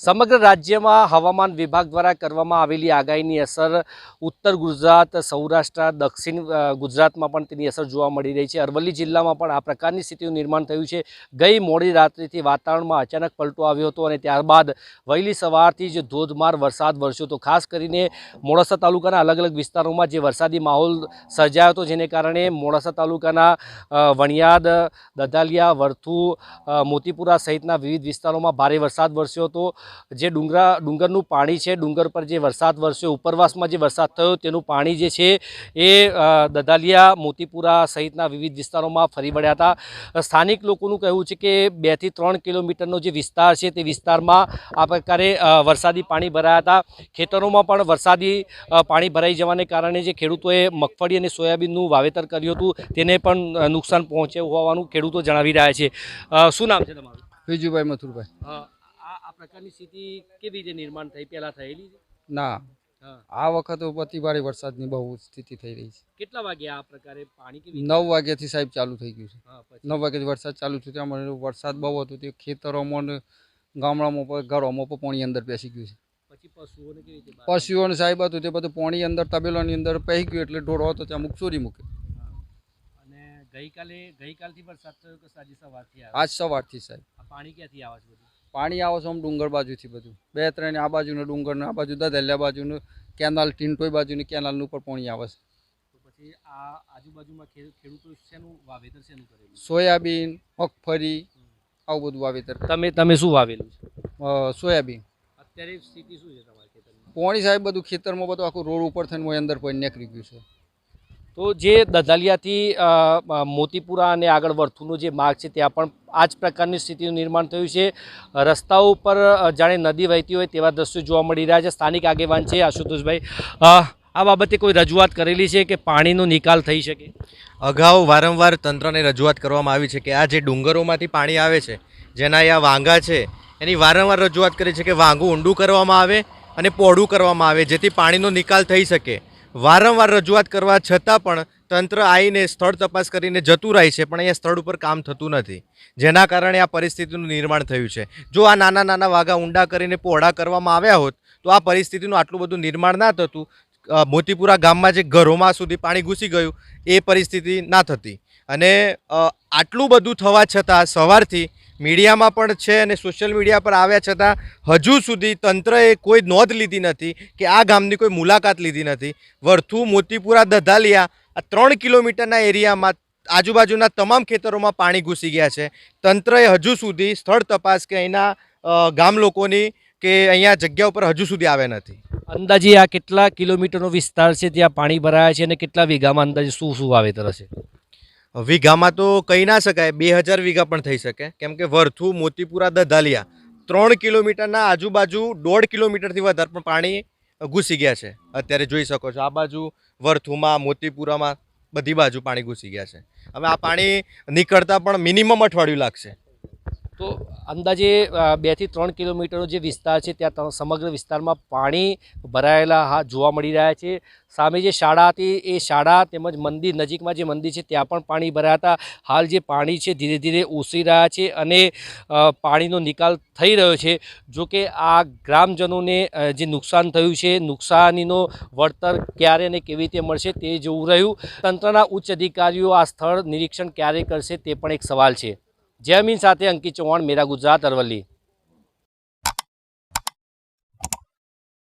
સમગ્ર રાજ્યમાં હવામાન વિભાગ દ્વારા કરવામાં આવેલી આગાહીની અસર ઉત્તર ગુજરાત, સૌરાષ્ટ્ર, દક્ષિણ ગુજરાતમાં પણ તેની અસર જોવા મળી રહી છે. અરવલ્લી જિલ્લામાં પણ આ પ્રકારની સ્થિતિનું નિર્માણ થયું છે. ગઈ મોડી રાત્રિથી વાતાવરણમાં અચાનક પલટો આવ્યો હતો અને ત્યારબાદ વહેલી સવારથી જ ધોધમાર વરસાદ વરસ્યો હતો. ખાસ કરીને મોડાસા તાલુકાના અલગ અલગ વિસ્તારોમાં જે વરસાદી માહોલ સર્જાયો હતો, જેને કારણે મોડાસા તાલુકાના વણિયાદ દદાલિયા વરથુ મોતીપુરા સહિતના વિવિધ વિસ્તારોમાં ભારે વરસાદ વરસ્યો હતો. જે ડુંગરા ડુંગરનું પાણી છે ડુંગર પર જે વરસાદ વરસ્યો ઉપરવાસમાં જે વરસાદ થયો તેનું પાણી જે છે એ દદાલિયા મોતીપુરા સહિતના વિવિધ વિસ્તારોમાં ફરી વળ્યા હતા. સ્થાનિક લોકોનું કહેવું છે કે બેથી ત્રણ કિલોમીટરનો જે વિસ્તાર છે તે વિસ્તારમાં આ પ્રકારે વરસાદી પાણી ભરાયા હતા. ખેતરોમાં પણ વરસાદી પાણી ભરાઈ જવાને કારણે જે ખેડૂતોએ મગફળી અને સોયાબીનનું વાવેતર કર્યું હતું તેને પણ નુકસાન પહોંચ્યું હોવાનું ખેડૂતો જણાવી રહ્યા છે. શું નામ છે તમારું? વિજુભાઈ મથુરભાઈ. પ્રકારની સ્થિતિ કેવી રીતે નિર્માણ થઈ? પહેલા થયેલી છે? ના. આ વખત અતિ ભારે વરસાદની બહુ સ્થિતિ થઈ રહી છે. કેટલા વાગે આ પ્રકારે પાણી કેવી નવ વાગ્યાથી સાહેબ ચાલુ થઈ ગયું છે. હા, નવ વાગ્યાથી વરસાદ ચાલુ થયું ત્યાં મને વરસાદ બહુ હતો. તે ખેતરોમાં ગામડામાં પણ ઘરોમાં પણ પાણી અંદર બેસી ગયું છે. પછી પશુઓને સાહેબ હતું તે બધું પાણી અંદર તબેલાની અંદર પહી ગયું એટલે ઢોળો હતો ત્યાં અમુક ચોરી મૂકે. અને ગઈકાલે ગઈકાલથી વરસાદ થયો કે સાજી સવારથી આજ સવારથી સાહેબ. આ પાણી ક્યાંથી આવે છે બધું? પાણી આવે છે આમ ડુંગર બાજુથી બધું. બે ત્રણ આ બાજુનું ડુંગરનું આ બાજુ દદલિયા બાજુનું કેનાલ ટીંટોઈ બાજુની કેનાલનું પણ પાણી આવે છે. પછી આ આજુબાજુમાં ખેડૂતો શેનું વાવેતર શેનું કરેલું? સોયાબીન મગફળી આવું બધું વાવેતર તમે તમે શું વાવેલું છે? સોયાબીન. અત્યારે સ્થિતિ શું છે તમારા ખેતરની પોણી સાહેબ બધું ખેતરમાં બધું આખું રોડ ઉપર થઈને મોય અંદર પડી નીકળી ગયું છે. તો જે દધાલિયાથી મોતીપુરા અને આગળ વર્થુનો જે માર્ગ છે, ત્યાં પણ આ જ પ્રકારની સ્થિતિનું નિર્માણ થયું છે. રસ્તાઓ ઉપર જાણે નદી વહેતી હોય તેવા દ્રશ્યો જોવા મળી રહ્યા છે. સ્થાનિક આગેવાન છે આશુતોષભાઈ. આ બાબતે કોઈ રજૂઆત કરેલી છે કે પાણીનો નિકાલ થઈ શકે? અગાઉ વારંવાર તંત્રને રજૂઆત કરવામાં આવી છે કે આ જે ડુંગરોમાંથી પાણી આવે છે, જેના આ વાંગા છે, એની વારંવાર રજૂઆત કરી છે કે વાંગું ઊંડું કરવામાં આવે અને પહોળું કરવામાં આવે, જેથી પાણીનો નિકાલ થઈ શકે. વારંવાર રજૂઆત કરવા છતાં પણ તંત્ર આવીને સ્થળ તપાસ કરીને જતું રહે છે, પણ અહીંયા સ્થળ ઉપર કામ થતું નથી. જેના કારણે આ પરિસ્થિતિનું નિર્માણ થયું છે. જો આ નાના નાના વાઘા ઊંડા કરીને પહોળા કરવામાં આવ્યા હોત, તો આ પરિસ્થિતિનું આટલું બધું નિર્માણ ના થતું. મોતીપુરા ગામમાં જે ઘરોમાં સુધી પાણી ઘૂસી ગયું, એ પરિસ્થિતિ ના થતી. અને આટલું બધું થવા છતાં સવારથી મીડિયામાં પણ છે અને સોશિયલ મીડિયા પર આવ્યા છતાં હજુ સુધી તંત્રએ કોઈ નોંધ લીધી નથી કે આ ગામની કોઈ મુલાકાત લીધી નથી. વરથુ, મોતીપુરા, દધાલિયા આ ત્રણ કિલોમીટરના એરિયામાં આજુબાજુના તમામ ખેતરોમાં પાણી ઘૂસી ગયા છે. તંત્રએ હજુ સુધી સ્થળ તપાસ કે અહીંના ગામ લોકોની કે અહીંયા જગ્યા ઉપર હજુ સુધી આવ્યા નથી. અંદાજે આ કેટલા કિલોમીટરનો વિસ્તાર છે? ત્યાં પાણી ભરાયા છે અને કેટલા વીઘામાં અંદાજે શું શું વાવેતર હશે? વીઘામાં તો કહી ના શકાય, બે હજાર વીઘા પણ થઈ શકે. કેમ કે વરથુ, મોતીપુરા, દધાલિયા ત્રણ કિલોમીટરના આજુબાજુ દોઢ કિલોમીટરથી વધારે પણ પાણી ઘૂસી ગયા છે. અત્યારે જોઈ શકો છો, આ બાજુ વરથુમાં, મોતીપુરામાં બધી બાજુ પાણી ઘૂસી ગયા છે. હવે આ પાણી નીકળતા પણ મિનિમમ અઠવાડિયું લાગશે. તો અંદાજે બેથી ત્રણ કિલોમીટરનો જે વિસ્તાર છે, ત્યાં સમગ્ર વિસ્તારમાં પાણી ભરાયેલા જોવા મળી રહ્યા છે. સામે જે શાળા હતી, એ શાળા તેમજ મંદિર, નજીકમાં જે મંદિર છે, ત્યાં પણ પાણી ભરાયા હતા. હાલ જે પાણી છે, ધીરે ધીરે ઓસરી રહ્યા છે અને પાણીનો નિકાલ થઈ રહ્યો છે. જો કે આ ગ્રામજનોને જે નુકસાન થયું છે, નુકસાનીનો વળતર ક્યારે અને કેવી રીતે મળશે તે જોવું રહ્યું. તંત્રના ઉચ્ચ અધિકારીઓ આ સ્થળ નિરીક્ષણ ક્યારે કરશે તે પણ એક સવાલ છે. જય સાથે અંકિત ચૌહાણ મેરા ગુજરાત અરવલ્લી.